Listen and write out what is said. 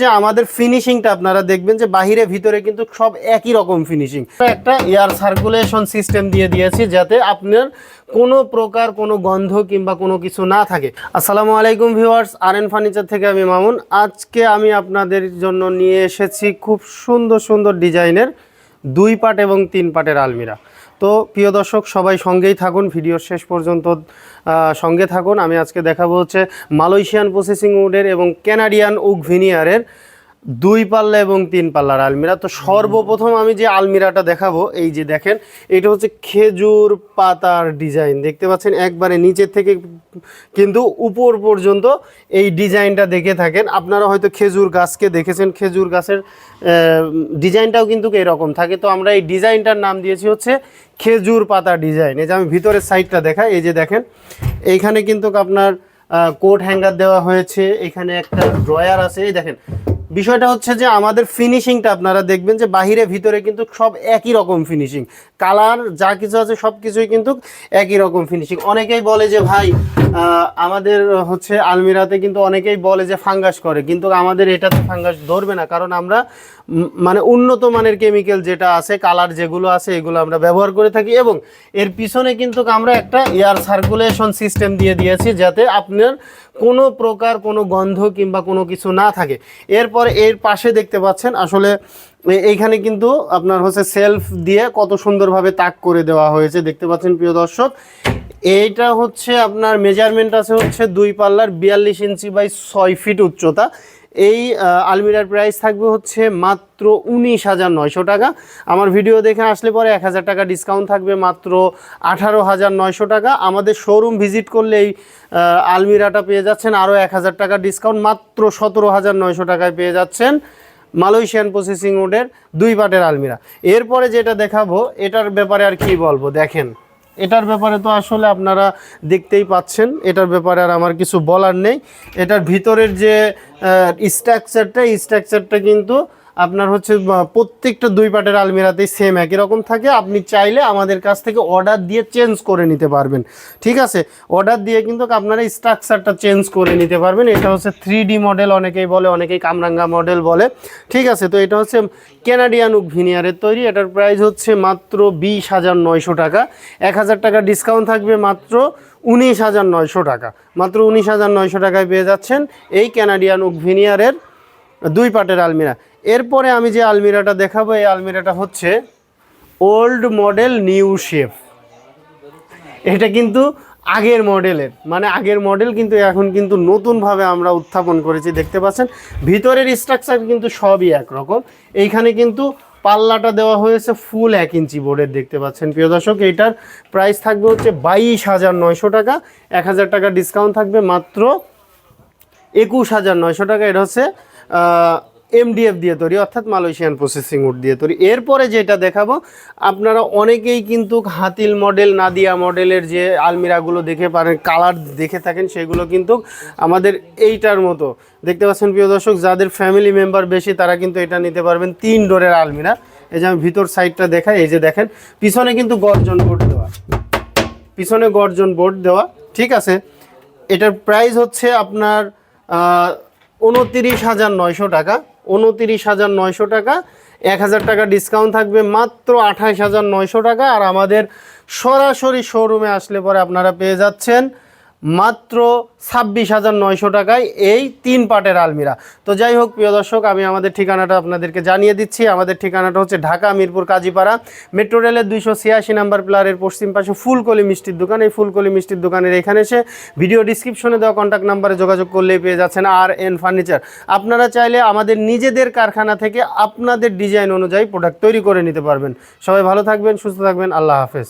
যে আমাদের ফিনিশিংটা আপনারা দেখবেন যে বাহিরে, ভিতরে কিন্তু সব একই রকম ফিনিশিং একটা এয়ার সার্কুলেশন সিস্টেম দিয়ে দিয়েছি যাতে আপনার কোনো প্রকার কোনো গন্ধ কিংবা কোনো কিছু না থাকে। আসসালামু আলাইকুম ভিউয়ার্স আর এন ফার্নিচার থেকে আমি মামুন। আজকে আমি আপনাদের জন্য নিয়ে এসেছি খুব সুন্দর সুন্দর ডিজাইনের দুই পাট এবং তিন পাটের আলমিরা। তো প্রিয় দর্শক, সবাই সঙ্গেই থাকুন। ভিডিওর শেষ পর্যন্ত সঙ্গে থাকুন। আমি আজকে দেখাবো হচ্ছে মালয়েশিয়ান প্রসেসিং উডের এবং ক্যানাডিয়ান উক ভিনিয়ারের দুই পাল্লা এবং তিন পাল্লার আলমিরা। তো সর্বপ্রথম আমি যে আলমিরাটা দেখাবো, এই যে দেখেন, এটা হচ্ছে খেজুর পাতার ডিজাইন। দেখতে পাচ্ছেন, একবারে নিচের থেকে কিন্তু উপর পর্যন্ত এই ডিজাইনটা দেখে থাকেন। আপনারা হয়তো খেজুর গাছকে দেখেছেন, খেজুর গাছের ডিজাইনটাও কিন্তু এরকম থাকে। তো আমরা এই ডিজাইনটার নাম দিয়েছি হচ্ছে খেজুর পাতা ডিজাইন। এই যে আমি ভিতরের সাইডটা দেখাই, এই যে দেখেন, এইখানে কিন্তু আপনার কোট হ্যাঙ্গার দেওয়া হয়েছে, এখানে একটা ড্রয়ার আছে, এই দেখেন বিষয়টা হচ্ছে যে আমাদের ফিনিশিংটা আপনারা দেখবেন যে বাহিরে, ভিতরে কিন্তু সব একই রকম ফিনিশিং কালার যা কিছু আছে সব কিছুই কিন্তু একই রকম ফিনিশিং অনেকেই বলে যে ভাই আমাদের হচ্ছে আলমিরাতে কিন্তু অনেকেই বলে যে ফাঙ্গাস করে, কিন্তু আমাদের এটাতে ফাঙ্গাস ধরবে না। কারণ আমরা মানে উন্নত মানের কেমিক্যাল যেটা আছে কালার যেগুলো আছে, এগুলো আমরা ব্যবহার করে থাকি এবং এর পিছনে কিন্তু আমরা একটা এয়ার সার্কুলেশন সিস্টেম দিয়ে দিয়েছি যাতে আপনার কোনো প্রকার কোনো গন্ধ কিংবা কোনো কিছু না থাকে। এরপর এর পাশে দেখতে পাচ্ছেন, আসলে এইখানে কিন্তু আপনার হচ্ছে সেলফ দিয়ে কত সুন্দরভাবে তাক করে দেওয়া হয়েছে। দেখতে পাচ্ছেন, প্রিয় দর্শক, এইটা হচ্ছে আপনার মেজারমেন্ট আছে হচ্ছে দুই পাল্লার বিয়াল্লিশ ইঞ্চি বাই ছয় ফিট উচ্চতা। এই আলমিরার প্রাইস থাকবে হচ্ছে মাত্র উনিশ হাজার নয়শো টাকা। আমার ভিডিও দেখে আসলে পরে এক হাজার টাকা ডিসকাউন্ট থাকবে মাত্র আঠারো হাজার নয়শো টাকা। আমাদের শোরুম ভিজিট করলে এই আলমিরাটা পেয়ে যাচ্ছেন আরও এক হাজার টাকা ডিসকাউন্ট মাত্র সতেরো হাজার নয়শো টাকায় পেয়ে যাচ্ছেন মালয়েশিয়ান প্রসেসিং উডের দুই পাটের আলমিরা। এরপরে যেটা দেখাবো, এটার ব্যাপারে আর কি বলব, দেখেন। এটার ব্যাপারে তো আসলে আপনারা দেখতেই পাচ্ছেন, এটার ব্যাপারে আর আমার কিছু বলার নেই। এটার ভিতরের যে স্ট্রাকচারটা স্ট্রাকচারটা কিন্তু আপনার হচ্ছে প্রত্যেকটা দুই পাটের আলমিরাতেই সেম একই রকম থাকে। আপনি চাইলে আমাদের কাছ থেকে অর্ডার দিয়ে চেঞ্জ করে নিতে পারবেন। ঠিক আছে? অর্ডার দিয়ে কিন্তু আপনারা স্ট্রাকচারটা চেঞ্জ করে নিতে পারবেন। এটা হচ্ছে থ্রি মডেল অনেকেই বলে, অনেকেই কামরাঙ্গা মডেল বলে। ঠিক আছে? তো এটা হচ্ছে ক্যানাডিয়ান ভিনিয়ারের তৈরি। এটার প্রাইস হচ্ছে মাত্র বিশ হাজার নয়শো টাকা। এক হাজার টাকা ডিসকাউন্ট থাকবে মাত্র উনিশ হাজার নয়শো টাকা। মাত্র উনিশ হাজার নয়শো টাকায় পেয়ে যাচ্ছেন এই ক্যানাডিয়ান ভিনিয়ারের দুই পাটের আলমিরা। এরপরে আমি যে আলমিরাটা দেখাবো, এই আলমিরাটা হচ্ছে ওল্ড মডেল নিউ শেপ এটা কিন্তু আগের মডেলের মানে আগের মডেল কিন্তু এখন কিন্তু নতুনভাবে আমরা উত্থাপন করেছি, দেখতে পাচ্ছেন? ভিতরের স্ট্রাকচার কিন্তু সবই একরকম। এইখানে কিন্তু পাল্লাটা দেওয়া হয়েছে ফুল এক ইঞ্চি বোর্ডের দেখতে পাচ্ছেন? প্রিয় দর্শক, এইটার প্রাইস থাকবে হচ্ছে বাইশ হাজার নয়শো টাকা। এক হাজার টাকা ডিসকাউন্ট থাকবে মাত্র একুশ হাজার নয়শো টাকা। এটা হচ্ছে এমডিএফ দিয়ে তৈরি, অর্থাৎ মালয়েশিয়ান প্রসেসিং উড দিয়ে তৈরি। এরপরে যেটা দেখাবো, আপনারা অনেকেই কিন্তু হাতিল মডেল নাদিয়া মডেলের যে আলমিরাগুলো দেখে পারেন কালার দেখে থাকেন, সেগুলো কিন্তু আমাদের এইটার মতো। দেখতে পাচ্ছেন প্রিয় দর্শক, যাদের ফ্যামিলি মেম্বার বেশি, তারা কিন্তু এটা নিতে পারবেন তিন ডোরের আলমিরা। এই যে আমি ভিতর সাইডটা দেখাই, এই যে দেখেন, পিছনে কিন্তু গর্জন বোর্ড দেওয়া। পিছনে গর্জন বোর্ড দেওয়া, ঠিক আছে? এটার প্রাইস হচ্ছে আপনার উনতিরিশ হাজার নয়শো টাকা। উনতিরিশ হাজার নয়শো টাকা। এক হাজার টাকা ডিসকাউন্ট থাকবে মাত্র আঠাইশ হাজার নয়শো টাকা। আর আমাদের সরাসরি শোরুমে আসলে পরে আপনারা পেয়ে যাচ্ছেন মাত্র ছাব্বিশ হাজার নয়শো টাকায় এই তিন পাটের আলমিরা। তো যাই হোক, প্রিয় দর্শক, আমি আমাদের ঠিকানাটা আপনাদেরকে জানিয়ে দিচ্ছি। আমাদের ঠিকানাটা হচ্ছে ঢাকা মিরপুর কাজীপাড়া। মেট্রো রেলের দুইশো ছিয়াশি নাম্বার প্লারের পশ্চিম পাশে ফুলকলি মিষ্টির দোকান। এই ফুলকলি মিষ্টির দোকানের এখানে এসে ভিডিও ডিসক্রিপশনে দেওয়া কন্ট্যাক্ট নাম্বারে যোগাযোগ করলেই পেয়ে যাচ্ছেন আর এন ফার্নিচার আপনারা চাইলে আমাদের নিজেদের কারখানা থেকে আপনাদের ডিজাইন অনুযায়ী প্রোডাক্ট তৈরি করে নিতে পারবেন। সবাই ভালো থাকবেন, সুস্থ থাকবেন। আল্লাহ হাফেজ।